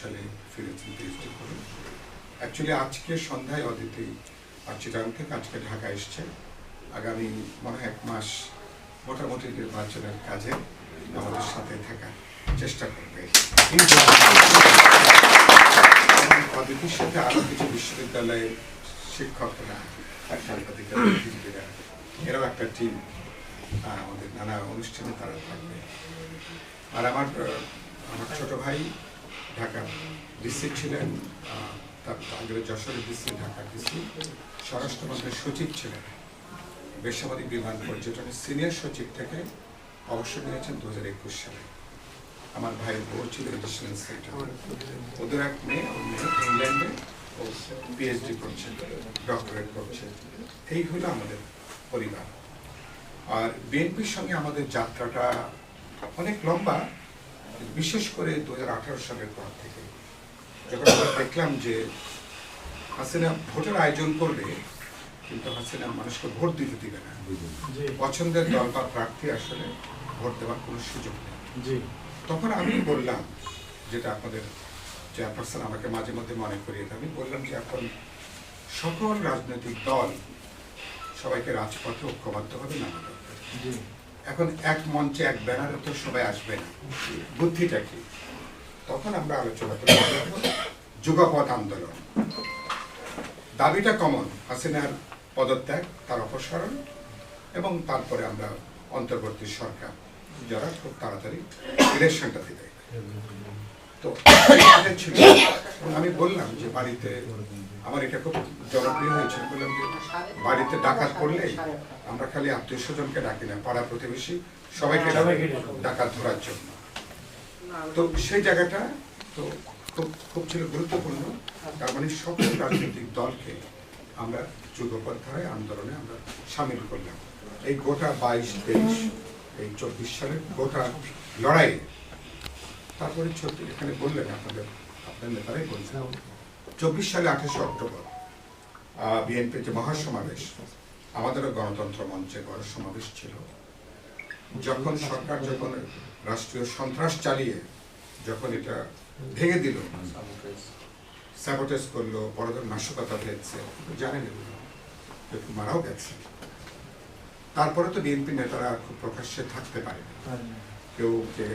সালে ফিরেছেন পিএইচডি করে অ্যাকচুয়ালি আজকে সন্ধ্যায় অদিতি চিটাং থেকে আজকে ঢাকা এসছে। আগামী মনে এক মাস মোটামুটি নির্বাচনের কাজে আমাদের সাথে থাকার চেষ্টা করবে। অদিতির সাথে আরও কিছু বিশ্ববিদ্যালয়ের শিক্ষকরা সাংবাদিকরা এরাও একটা টিম আমাদের নানা অনুষ্ঠানে তারা থাকবে। আর আমার আমার ছোট ভাই ঢাকা ডিসি ছিলেন আগে যশোরের ডিসি, ঢাকা ডিসি। স্বরাষ্ট্রমন্ত্রীর সচিব ছিলেন। বেসামরিক বিমান পর্যটনের সিনিয়র সচিব থেকে অবসর নিয়েছেন দু হাজার একুশ সালে। আমার ভাইয়ের বউ ছিল এডিশনাল সেন্টার ওদের এক মেয়ে ইংল্যান্ডে ও পিএইচডি করছে ডক্টরেট করছে। এই হলো আমাদের পরিবার। আর বিএনপির সঙ্গে আমাদের যাত্রাটা অনেক লম্বা। বিশেষ করে দু হাজার আঠেরো সালের পর থেকে। যখন আমরা দেখলাম যে হাসিনা ভোটের আয়োজন করবে কিন্তু হাসিনা মানুষকে ভোট দিতে দিবে না। পছন্দের দল বা প্রার্থী আসলে ভোট দেওয়ার কোনো সুযোগ নেই। জি। তখন আমি বললাম যেটা আপনাদের চেয়ারপারসন আমাকে মাঝে মধ্যে মনে করিয়ে আমি বললাম যে এখন সকল রাজনৈতিক দল সবাইকে রাজপথে ঐক্যবদ্ধ হবে না জি। এখন এক মঞ্চে এক ব্যানারে তো সবাই আসবে না। বুদ্ধিটা কি? তখন আমরা আলোচনা করি যুগপথ আন্দোলন। দাবিটা কমন হাসিনার পদত্যাগ, তার অপসারণ এবং তারপরে আমরা অন্তর্বর্তী সরকার। যারা খুব তাড়াতাড়ি ইলেকশনটা দিবে। তো আমি বললাম যে বাড়িতে আমার এটা খুব জনপ্রিয় হয়েছিল বললাম যে বাড়িতে ডাকাত পড়লে আমরা খালি আত্মীয় স্বজনকে ডাকি না পাড়া প্রতিবেশী সবাইকে ডাকি ডাকাত ধরার জন্য। তো সেই জায়গাটা তো খুব খুব ছিল গুরুত্বপূর্ণ। তার মানে সকল রাজনৈতিক দলকে আমরা যুগপথ ধারায় আন্দোলনে আমরা সামিল করলাম। এই গোটা বাইশ তেইশ এই চব্বিশ সালের গোটা লড়াই তারপরে এখানে বললেন আপনাদের আপনার নেতারাই বলছেন। চব্বিশ সালে আঠাশে অক্টোবর বিএনপির যে মহাসমাবেশ আমাদেরও গণতন্ত্র মঞ্চে বড় সমাবেশ ছিল। যখন সরকার যখন রাষ্ট্রীয় সন্ত্রাস চালিয়ে যখন এটা ভেঙে দিল স্যাবোটেজ করল বড়দের নাশকতা হয়েছে জানেন কেউ মারাও গেছে। তারপরে তো বিএনপি নেতারা খুব প্রকাশ্যে থাকতে পারে কেউ যে